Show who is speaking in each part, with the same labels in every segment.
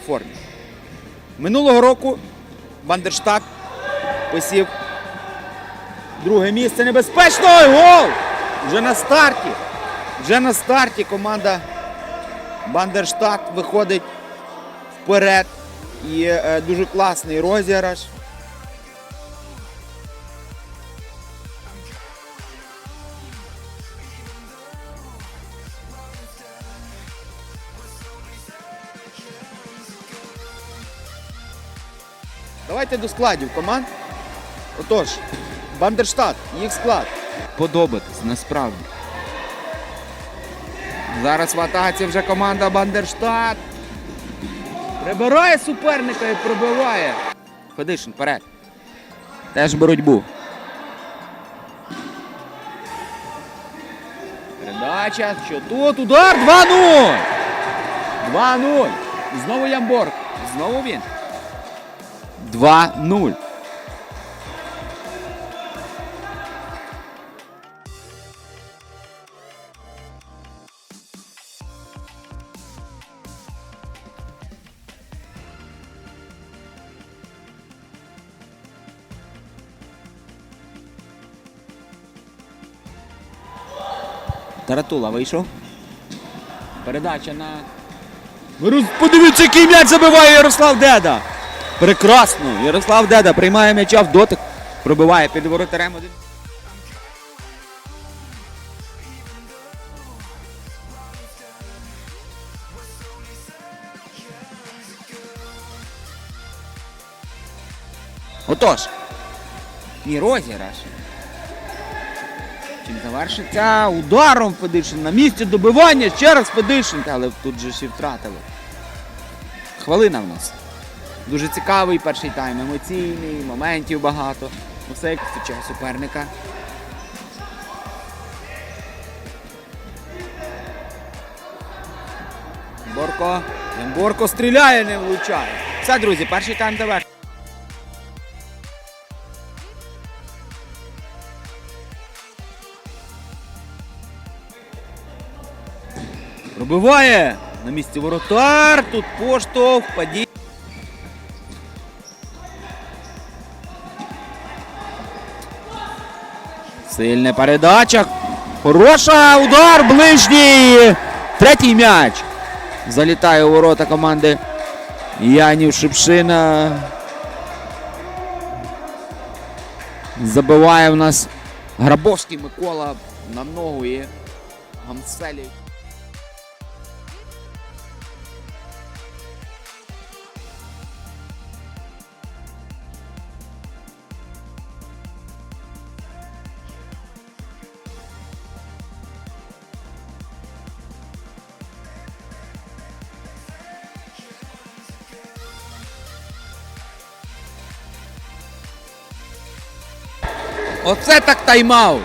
Speaker 1: формі. Минулого року Бандерштат посів друге місце небезпечно. Гол! Вже на старті. Вже на старті команда Бандерштат виходить вперед. І е, дуже класний розіграш. Давайте до складів команд. Отож, Бандерштат, їх склад. Подобатись насправді. Зараз в атаці вже команда Бандерштат. Прибирає суперника і пробиває. Федишин вперед. Теж боротьбу. Передача. Що тут? Удар 2-0. 2-0. Знову Ямборг. Знову він. 2-0. Таратула вийшов. Передача на. Подивіться, який м'яч забиває Ярослав Деда. Прекрасно. Ярослав Деда приймає м'яча в дотик. Пробиває під воротарем один. Отож. І розіграш. Чи не завершиться ударом Федишин на місці добивання. Ще раз Федишин, але тут же і втратили. Хвилина в нас. Дуже цікавий перший тайм, емоційний, моментів багато. Усе як зустрічає суперника. Борко. Борко стріляє, не влучає. Все, друзі, перший тайм завершений. Пробиває на місці воротар. Тут поштовх, падіння. Сильна передача. Хороша удар ближній. Третій м'яч. Залітає у ворота команди Янів Шипшина. Забиває в нас Грабовський Микола на ногу і Гамселі. Оце так тайм-аут.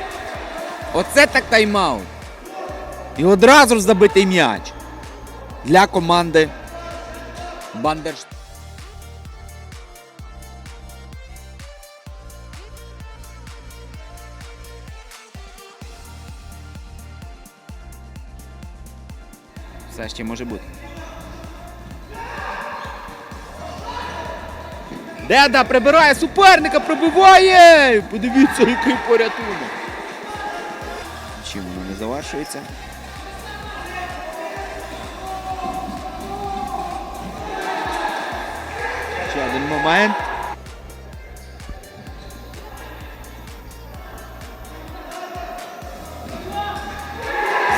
Speaker 1: Оце так тайм-аут. І одразу ж забитий м'яч для команди Бандерш. Все ще може бути. Деда прибирає суперника, пробиває! Подивіться, який порятунок. Чим воно не завершується? Ще один момент.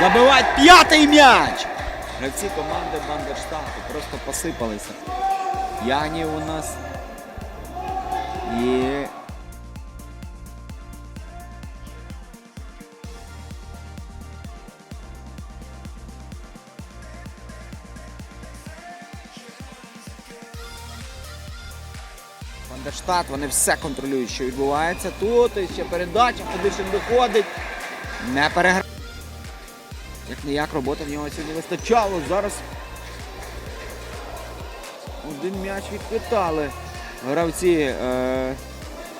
Speaker 1: Забивають п'ятий м'яч! Гравці команди Бандерштату просто посипалися. Янів у нас і вони все контролюють, що відбувається тут. І ще передача, Федишин виходить. Не переграє. Як не як роботи в нього сьогодні вистачало. Зараз один м'яч відквитали гравці е,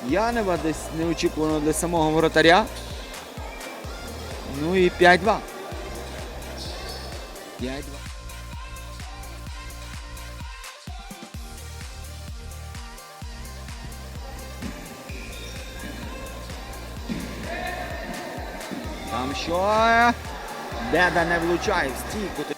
Speaker 1: Янева десь неочікувано для самого воротаря. Ну і 5-2. 5-2. Там що? Деда не влучає в стійку.